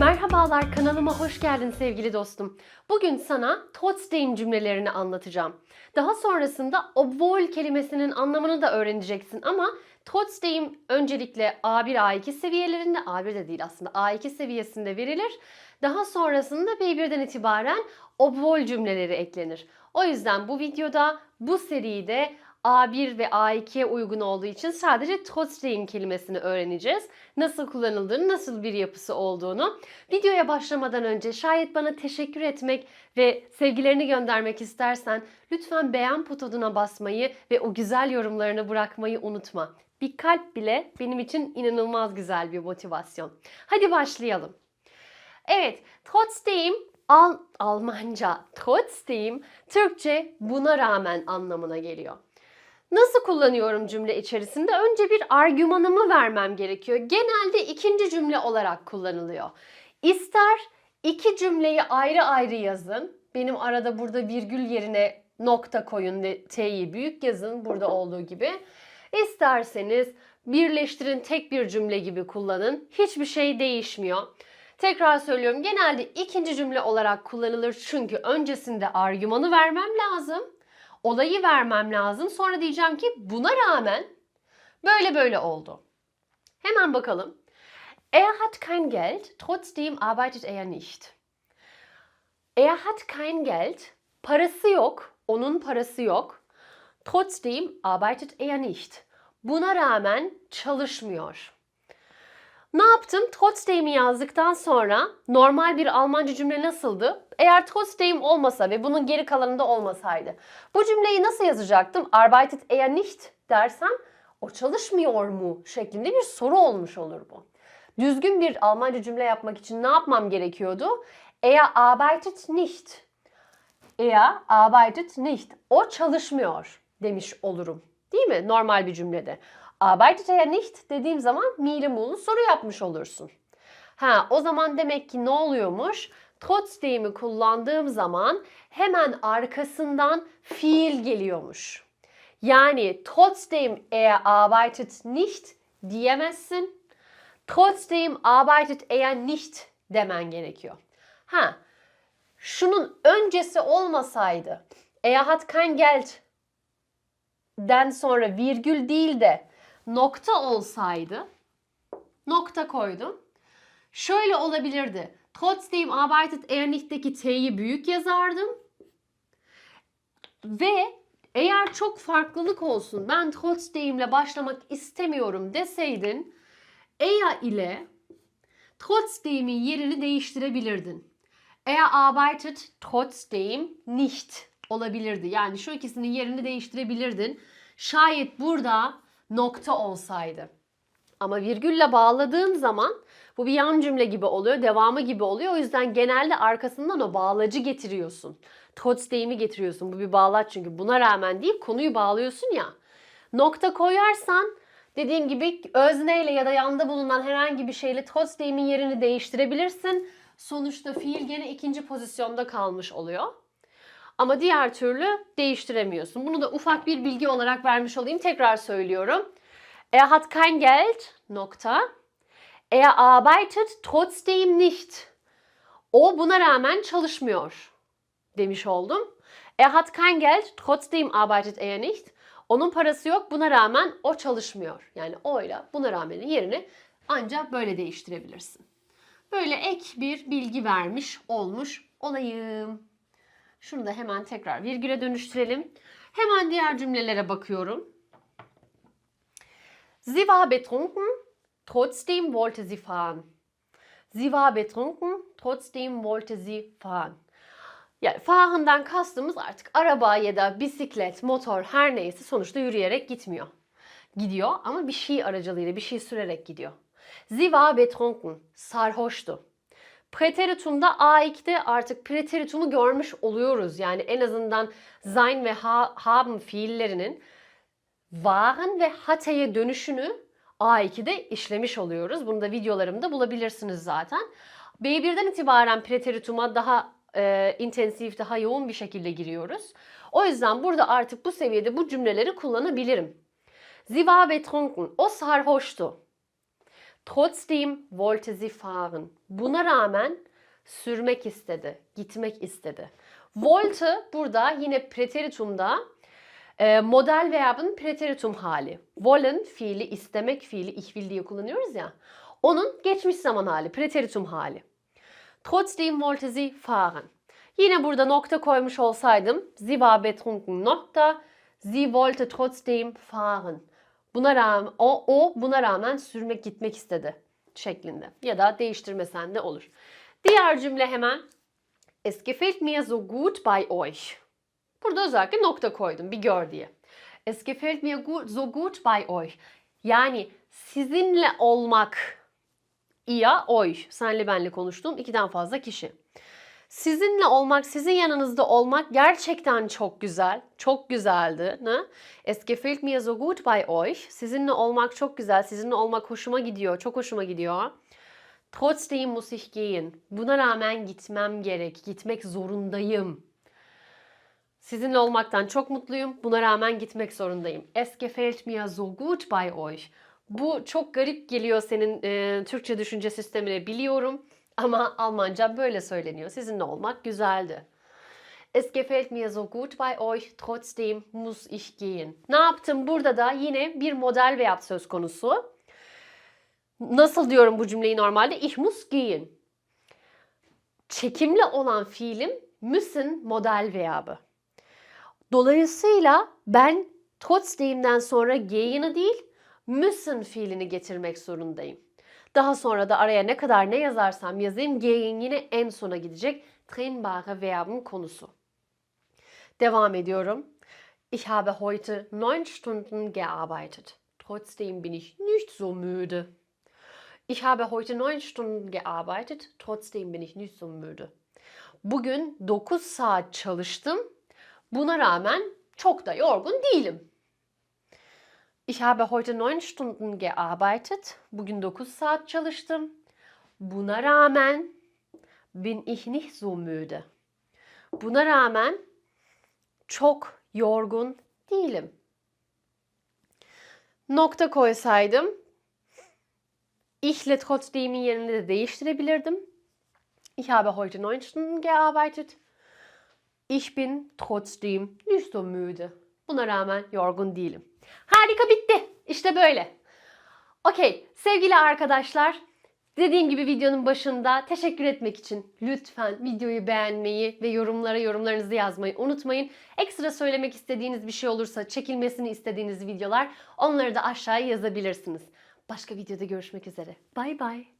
Merhabalar kanalıma hoş geldin sevgili dostum. Bugün sana trotzdem cümlelerini anlatacağım. Daha sonrasında obwohl kelimesinin anlamını da öğreneceksin ama trotzdem öncelikle A1 A2 seviyelerinde A1 de değil aslında A2 seviyesinde verilir. Daha sonrasında B1'den itibaren obwohl cümleleri eklenir. O yüzden bu videoda bu seride A1 ve A2'ye uygun olduğu için sadece trotzdem kelimesini öğreneceğiz. Nasıl kullanıldığını, nasıl bir yapısı olduğunu. Videoya başlamadan önce şayet bana teşekkür etmek ve sevgilerini göndermek istersen lütfen beğen butonuna basmayı ve o güzel yorumlarını bırakmayı unutma. Bir kalp bile benim için inanılmaz güzel bir motivasyon. Hadi başlayalım. Evet, trotzdem Al Almanca trotzdem Türkçe buna rağmen anlamına geliyor. Nasıl kullanıyorum cümle içerisinde? Önce bir argümanımı vermem gerekiyor. Genelde ikinci cümle olarak kullanılıyor. İster iki cümleyi ayrı ayrı yazın. Benim arada burada virgül yerine nokta koyun t'yi büyük yazın burada olduğu gibi. İsterseniz birleştirin tek bir cümle gibi kullanın. Hiçbir şey değişmiyor. Tekrar söylüyorum genelde ikinci cümle olarak kullanılır çünkü öncesinde argümanı vermem lazım olayı vermem lazım. Sonra diyeceğim ki buna rağmen böyle böyle oldu. Hemen bakalım. Er hat kein Geld, trotzdem arbeitet er nicht. Er hat kein Geld, parası yok, onun parası yok. Trotzdem arbeitet er nicht. Buna rağmen çalışmıyor. Ne yaptım? Trotzdem'i yazdıktan sonra normal bir Almanca cümle nasıldı? Eğer trotzdem olmasa ve bunun geri kalanında olmasaydı. Bu cümleyi nasıl yazacaktım? Arbeitet er nicht dersem o çalışmıyor mu şeklinde bir soru olmuş olur bu. Düzgün bir Almanca cümle yapmak için ne yapmam gerekiyordu? Er arbeitet nicht. Er arbeitet nicht. O çalışmıyor demiş olurum. Değil mi? Normal bir cümlede. Arbeitet er nicht dediğim zaman mi'li mu'lu soru yapmış olursun. Ha o zaman demek ki ne oluyormuş? Trotzdem'i kullandığım zaman hemen arkasından fiil geliyormuş. Yani trotzdem er arbeitet nicht diyemezsin. Trotzdem arbeitet er nicht demen gerekiyor. Ha şunun öncesi olmasaydı er hat kein Geld den sonra virgül değil de nokta olsaydı nokta koydum. Şöyle olabilirdi. Trotzdem arbeitet er nicht'teki T'yi büyük yazardım. Ve eğer çok farklılık olsun ben trotzdem'le başlamak istemiyorum deseydin er ile trotzdem'in yerini değiştirebilirdin. Er arbeitet trotzdem nicht olabilirdi. Yani şu ikisinin yerini değiştirebilirdin. Şayet burada nokta olsaydı. Ama virgülle bağladığın zaman bu bir yan cümle gibi oluyor, devamı gibi oluyor. O yüzden genelde arkasından o bağlacı getiriyorsun. Trotzdem'i getiriyorsun. Bu bir bağlaç çünkü buna rağmen değil konuyu bağlıyorsun ya. Nokta koyarsan dediğim gibi özneyle ya da yanda bulunan herhangi bir şeyle trotzdem'in yerini değiştirebilirsin. Sonuçta fiil gene ikinci pozisyonda kalmış oluyor. Ama diğer türlü değiştiremiyorsun. Bunu da ufak bir bilgi olarak vermiş olayım. Tekrar söylüyorum. Er hat kein Geld, nokta. Er arbeitet trotzdem nicht. O buna rağmen çalışmıyor demiş oldum. Er hat kein Geld, trotzdem arbeitet er nicht. Onun parası yok, buna rağmen o çalışmıyor. Yani oyla buna rağmenin yerini ancak böyle değiştirebilirsin. Böyle ek bir bilgi vermiş olmuş olayım. Şunu da hemen tekrar virgüle dönüştürelim. Hemen diğer cümlelere bakıyorum. Sie war betrunken, trotzdem wollte sie fahren. Sie war betrunken, trotzdem wollte sie fahren. Yani fahrından kastımız artık araba ya da bisiklet, motor her neyse sonuçta yürüyerek gitmiyor. Gidiyor ama bir şey aracılığıyla bir şey sürerek gidiyor. Sie war betrunken, sarhoştu. Preteritumda A2'de artık preteritumu görmüş oluyoruz. Yani en azından sein ve ha, haben fiillerinin waren ve hate'ye dönüşünü A2'de işlemiş oluyoruz. Bunu da videolarımda bulabilirsiniz zaten. B1'den itibaren preterituma daha e, intensif, daha yoğun bir şekilde giriyoruz. O yüzden burada artık bu seviyede bu cümleleri kullanabilirim. Sie war betrunken. O sarhoştu. Trotzdem wollte sie fahren. Buna rağmen sürmek istedi, gitmek istedi. Wollte burada yine preteritumda e, model verbın preteritum hali. Wollen fiili istemek fiili ich will diye kullanıyoruz ya. Onun geçmiş zaman hali, preteritum hali. Trotzdem wollte sie fahren. Yine burada nokta koymuş olsaydım sie war betrunken nokta sie wollte trotzdem fahren. Buna rağmen o, o buna rağmen sürmek gitmek istedi şeklinde ya da değiştirmesen de olur. Diğer cümle hemen Es gefällt mir so gut bei euch. Burada özellikle nokta koydum bir gör diye. Es gefällt mir gut, so gut bei euch. Yani sizinle olmak. İya, euch. Senle benle konuştuğum ikiden fazla kişi. Sizinle olmak, sizin yanınızda olmak gerçekten çok güzel. Çok güzeldi. Ne? Es gefällt mir so gut bei euch. Sizinle olmak çok güzel. Sizinle olmak hoşuma gidiyor. Çok hoşuma gidiyor. Trotzdem muss ich gehen. Buna rağmen gitmem gerek. Gitmek zorundayım. Sizinle olmaktan çok mutluyum. Buna rağmen gitmek zorundayım. Es gefällt mir so gut bei euch. Bu çok garip geliyor senin e, Türkçe düşünce sistemine biliyorum. Ama Almanca böyle söyleniyor. Sizinle olmak güzeldi. Es gefällt mir so gut bei euch, trotzdem muss ich gehen. Ne yaptım? Burada da yine bir model veya söz konusu. Nasıl diyorum bu cümleyi normalde? Ich muss gehen. Çekimli olan fiilim müssen model verbı. Dolayısıyla ben trotzdem'den sonra gehen'i değil müssen fiilini getirmek zorundayım. Daha sonra da araya ne kadar ne yazarsam yazayım gehen yine en sona gidecek trennbare Verb'in konusu. Devam ediyorum. Ich habe heute neun Stunden gearbeitet. Trotzdem bin ich nicht so müde. Ich habe heute neun Stunden gearbeitet. Trotzdem bin ich nicht so müde. Bugün 9 saat çalıştım. Buna rağmen çok da yorgun değilim. Ich habe heute neun Stunden gearbeitet. Bugün 9 saat çalıştım. Buna rağmen bin ich nicht so müde. Buna rağmen çok yorgun değilim. Nokta koysaydım ichle trotzdem'in yerine de değiştirebilirdim. Ich habe heute neun Stunden gearbeitet. Ich bin trotzdem nicht so müde. Buna rağmen yorgun değilim. Harika bitti. İşte böyle. Okey sevgili arkadaşlar. Dediğim gibi videonun başında teşekkür etmek için lütfen videoyu beğenmeyi ve yorumlara yorumlarınızı yazmayı unutmayın. Ekstra söylemek istediğiniz bir şey olursa, çekilmesini istediğiniz videolar onları da aşağıya yazabilirsiniz. Başka videoda görüşmek üzere. Bay bay.